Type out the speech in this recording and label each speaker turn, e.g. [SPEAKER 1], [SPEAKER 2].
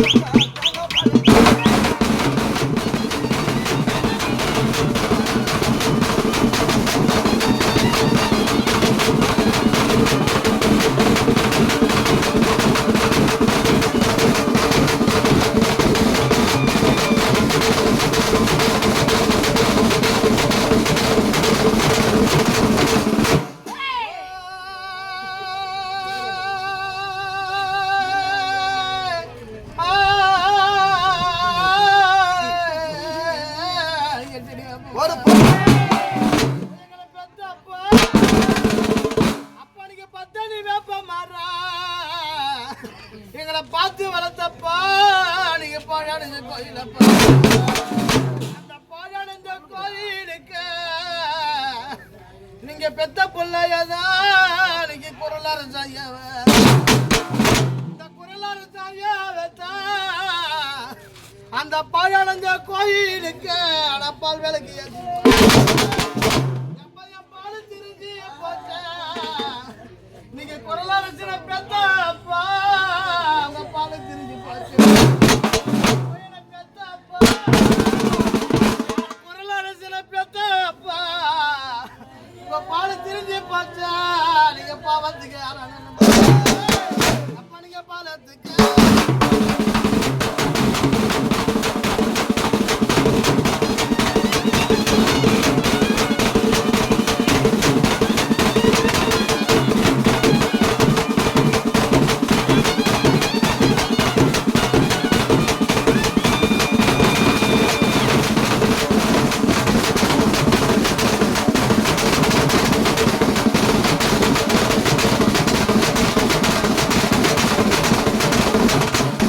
[SPEAKER 1] ஒரு பொண்ணு
[SPEAKER 2] எங்களை எங்களை பார்த்து வளர்த்தப்பா. நீங்க பாழடைஞ்ச கோயிலப்பா. அந்த பாழடைஞ்ச கோயிலுக்கு. நீங்க பெத்த பிள்ளையதான் நீங்க குரலார சாயவ. இந்த குரலார அந்த பாழடைஞ்ச கோயிலுக்கு. கால் வேலைக்கு நீங்க குரலா வச்சு பெத்தா அப்பா. உங்க பால திரிஞ்சு போச்சு பாலு திரிஞ்சு போச்சா நீங்க பாவத்துக்கு அப்ப நீங்க பாலத்துக்கு